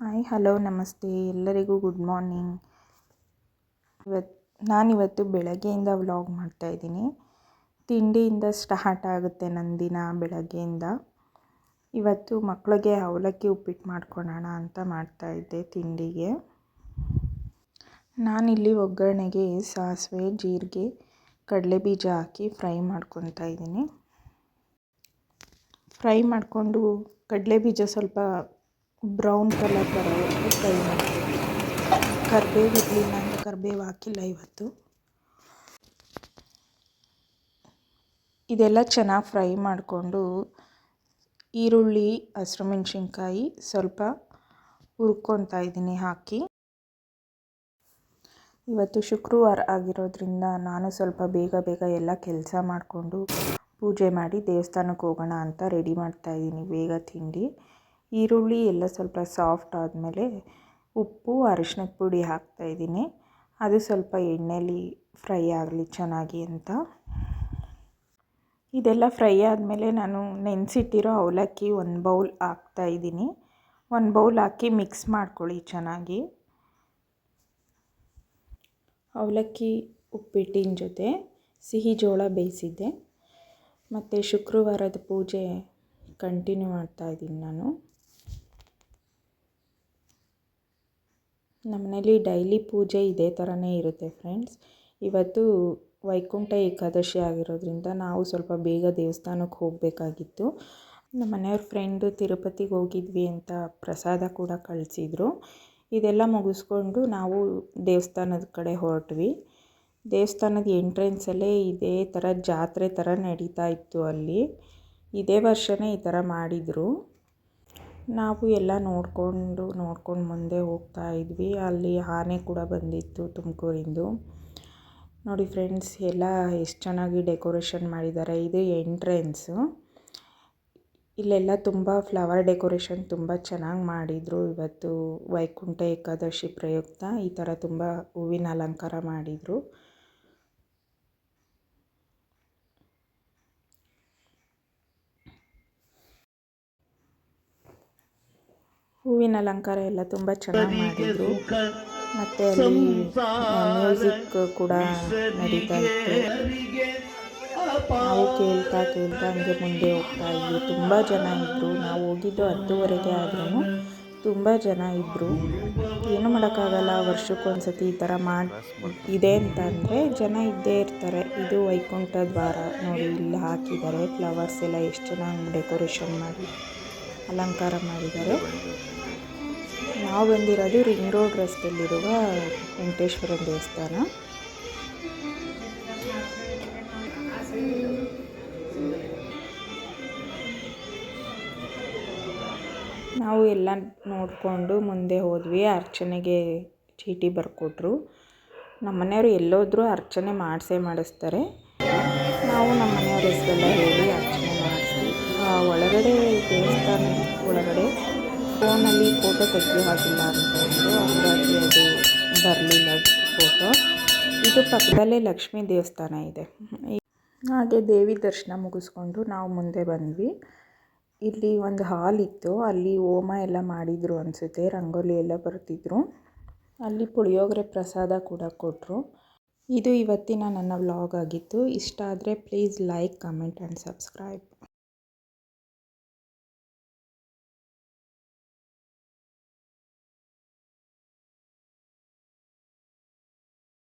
Hi, hello, ನಮಸ್ತೆ. ಎಲ್ಲರಿಗೂ good morning. ಇವತ್ತು ನಾನಿವತ್ತು ಬೆಳಗ್ಗೆಯಿಂದ ವ್ಲಾಗ್ ಮಾಡ್ತಾಯಿದ್ದೀನಿ ತಿಂಡಿಯಿಂದ ಸ್ಟಾರ್ಟ್ ಆಗುತ್ತೆ ನನ್ನ ದಿನ ಬೆಳಗ್ಗೆಯಿಂದ. ಇವತ್ತು ಮಕ್ಕಳಿಗೆ ಅವಲಕ್ಕಿ ಉಪ್ಪಿಟ್ಟು ಮಾಡ್ಕೊಳೋಣ ಅಂತ ಮಾಡ್ತಾಯಿದ್ದೆ ತಿಂಡಿಗೆ. ನಾನಿಲ್ಲಿ ಒಗ್ಗರಣೆಗೆ ಸಾಸಿವೆ, ಜೀರಿಗೆ ಕಡಲೆ ಬೀಜ ಹಾಕಿ ಫ್ರೈ ಮಾಡ್ಕೊತಾ ಇದ್ದೀನಿ. ಫ್ರೈ ಮಾಡಿಕೊಂಡು ಕಡಲೆ ಬೀಜ ಸ್ವಲ್ಪ ಬ್ರೌನ್ ಕಲರ್ ಬರೋವರೆಗೂ ಫ್ರೈ ಮಾಡ್ತೀವಿ. ಕರಿಬೇವು ಇರಲಿಲ್ಲ ಅಂದರೆ ಕರಿಬೇವು ಹಾಕಿಲ್ಲ ಇವತ್ತು. ಇದೆಲ್ಲ ಚೆನ್ನಾಗಿ ಫ್ರೈ ಮಾಡಿಕೊಂಡು ಈರುಳ್ಳಿ ಹಸಿರು ಮೆಣಸಿನ್ಕಾಯಿ ಸ್ವಲ್ಪ ಹುರ್ಕೊತಾ ಇದ್ದೀನಿ ಹಾಕಿ. ಇವತ್ತು ಶುಕ್ರವಾರ ಆಗಿರೋದ್ರಿಂದ ನಾನು ಸ್ವಲ್ಪ ಬೇಗ ಬೇಗ ಎಲ್ಲ ಕೆಲಸ ಮಾಡಿಕೊಂಡು ಪೂಜೆ ಮಾಡಿ ದೇವಸ್ಥಾನಕ್ಕೆ ಹೋಗೋಣ ಅಂತ ರೆಡಿ ಮಾಡ್ತಾಯಿದ್ದೀನಿ ಬೇಗ ತಿಂಡಿ. ಈರುಳ್ಳಿ ಎಲ್ಲ ಸ್ವಲ್ಪ ಸಾಫ್ಟ್ ಆದಮೇಲೆ ಉಪ್ಪು ಅರಿಶಿನದ ಪುಡಿ ಹಾಕ್ತಾಯಿದ್ದೀನಿ ಅದು ಸ್ವಲ್ಪ ಎಣ್ಣೆಲಿ ಫ್ರೈ ಆಗಲಿ ಚೆನ್ನಾಗಿ ಅಂತ. ಇದೆಲ್ಲ ಫ್ರೈ ಆದಮೇಲೆ ನಾನು ನೆನೆಸಿಟ್ಟಿರೋ ಅವಲಕ್ಕಿ ಒಂದು ಬೌಲ್ ಹಾಕ್ತಾಯಿದ್ದೀನಿ ಒಂದು ಬೌಲ್ ಹಾಕಿ ಮಿಕ್ಸ್ ಮಾಡ್ಕೊಳ್ಳಿ ಚೆನ್ನಾಗಿ. ಅವಲಕ್ಕಿ ಉಪ್ಪಿಟ್ಟಿನ ಜೊತೆ ಸಿಹಿ ಜೋಳ ಬೇಯಿಸಿದ್ದೆ. ಮತ್ತು ಶುಕ್ರವಾರದ ಪೂಜೆ ಕಂಟಿನ್ಯೂ ಮಾಡ್ತಾ ಇದ್ದೀನಿ ನಾನು. ನಮ್ಮ ಮನೇಲಿ ಡೈಲಿ ಪೂಜೆ ಇದೇ ಥರನೇ ಇರುತ್ತೆ ಫ್ರೆಂಡ್ಸ್. ಇವತ್ತು ವೈಕುಂಠ ಏಕಾದಶಿ ಆಗಿರೋದ್ರಿಂದ ನಾವು ಸ್ವಲ್ಪ ಬೇಗ ದೇವಸ್ಥಾನಕ್ಕೆ ಹೋಗಬೇಕಾಗಿತ್ತು. ನಮ್ಮ ಮನೆಯವ್ರ ಫ್ರೆಂಡು ತಿರುಪತಿಗೆ ಹೋಗಿದ್ವಿ ಅಂತ ಪ್ರಸಾದ ಕೂಡ ಕಳಿಸಿದ್ರು. ಇದೆಲ್ಲ ಮುಗಿಸ್ಕೊಂಡು ನಾವು ದೇವಸ್ಥಾನದ ಕಡೆ ಹೊರಟ್ವಿ. ದೇವಸ್ಥಾನದ ಎಂಟ್ರೆನ್ಸಲ್ಲೇ ಇದೇ ಥರ ಜಾತ್ರೆ ಥರ ನಡೀತಾ ಇತ್ತು ಅಲ್ಲಿ. ಇದೇ ವರ್ಷವೇ ಈ ಥರ ಮಾಡಿದರು. ನಾವು ಎಲ್ಲ ನೋಡಿಕೊಂಡು, ನೋಡ್ಕೊಂಡು ಮುಂದೆ ಹೋಗ್ತಾ ಇದ್ವಿ. ಅಲ್ಲಿ ಆನೆ ಕೂಡ ಬಂದಿತ್ತು ತುಮಕೂರಿಂದು. ನೋಡಿ ಫ್ರೆಂಡ್ಸ್, ಎಲ್ಲ ಎಷ್ಟು ಚೆನ್ನಾಗಿ ಡೆಕೋರೇಷನ್ ಮಾಡಿದ್ದಾರೆ. ಇದು ಎಂಟ್ರೆನ್ಸು. ಇಲ್ಲೆಲ್ಲ ತುಂಬ ಫ್ಲವರ್ ಡೆಕೋರೇಷನ್ ತುಂಬ ಚೆನ್ನಾಗಿ ಮಾಡಿದರು. ಇವತ್ತು ವೈಕುಂಠ ಏಕಾದಶಿ ಪ್ರಯುಕ್ತ ಈ ಥರ ತುಂಬ ಹೂವಿನ ಅಲಂಕಾರ ಮಾಡಿದರು. ಹೂವಿನ ಅಲಂಕಾರ ಎಲ್ಲ ತುಂಬ ಚೆನ್ನಾಗಿ ಮಾಡಿದ್ರು. ಮತ್ತೆ ಅಲ್ಲಿ ಮ್ಯೂಸಿಕ್ ಕೂಡ ನಡೀತಾ ಇತ್ತು. ನಾವು ಕೇಳ್ತಾ ಕೇಳ್ತಾ ಹಂಗೆ ಮುಂದೆ ಹೋಗ್ತಾ ಇದ್ವಿ. ತುಂಬ ಜನ ಇದ್ರು. ನಾವು ಹೋಗಿದ್ದು ಹತ್ತುವರೆಗೆ ಆದ್ರೂ ತುಂಬ ಜನ ಇದ್ರು. ಏನು ಮಾಡೋಕ್ಕಾಗಲ್ಲ ವರ್ಷಕ್ಕೊಂದ್ಸತಿ ಈ ಥರ ಮಾಡಿ ಇದೆ ಅಂತ ಅಂದರೆ ಜನ ಇದ್ದೇ ಇರ್ತಾರೆ. ಇದು ವೈಕುಂಠ ದ್ವಾರ ನೋಡಿ ಇಲ್ಲಿ ಹಾಕಿದ್ದಾರೆ. ಫ್ಲವರ್ಸ್ ಎಲ್ಲ ಎಷ್ಟು ಚೆನ್ನಾಗಿ ಡೆಕೋರೇಷನ್ ಮಾಡಿ. ಅಲಂಕಾರ ಮಾಡಿದ್ದಾರೆ. ನಾವು ಬಂದಿರೋದು ರಿಂಗ್ ರೋಡ್ ರಸ್ತೆಯಲ್ಲಿರುವ ವೆಂಕಟೇಶ್ವರ ದೇವಸ್ಥಾನ. ನಾವು ಎಲ್ಲ ನೋಡಿಕೊಂಡು ಮುಂದೆ ಹೋದ್ವಿ. ಅರ್ಚನೆಗೆ ಚೀಟಿ ಬರ್ಕೊಟ್ರು. ನಮ್ಮ ಮನೆಯವರು ಎಲ್ಲೋದ್ರೂ ಅರ್ಚನೆ ಮಾಡಿಸೇ ಮಾಡಿಸ್ತಾರೆ. ನಾವು ನಮ್ಮ ಮನೆಯವ್ರ ಹೆಸರೆಲ್ಲ ಹೇಳಿ ಅರ್ಚನೆ ಒಳಗಡೆ ದೇವಸ್ಥಾನ ಒಳಗಡೆ ಫೋನಲ್ಲಿ ಫೋಟೋ ತೆಗೆದು ಹಾಕಿಲ್ಲ ಅಂತ ಹಾಗಾಗಿ ಅದು ಬರಲಿಲ್ಲ ಫೋಟೋ. ಇದು ಪಕ್ಕದಲ್ಲೇ ಲಕ್ಷ್ಮೀ ದೇವಸ್ಥಾನ ಇದೆ. ಹಾಗೆ ದೇವಿ ದರ್ಶನ ಮುಗಿಸ್ಕೊಂಡು ನಾವು ಮುಂದೆ ಬಂದ್ವಿ. ಇಲ್ಲಿ ಒಂದು ಹಾಲ್ ಇತ್ತು. ಅಲ್ಲಿ ಹೋಮ ಎಲ್ಲ ಮಾಡಿದರು ಅನಿಸುತ್ತೆ. ರಂಗೋಲಿ ಎಲ್ಲ ಬರ್ತಿದ್ರು. ಅಲ್ಲಿ ಪುಳಿಯೋಗರೆ ಪ್ರಸಾದ ಕೂಡ ಕೊಟ್ಟರು ಇದು ಇವತ್ತಿನ ನನ್ನ ವ್ಲಾಗ್ ಆಗಿತ್ತು. ಇಷ್ಟ ಆದರೆ please like, comment and subscribe.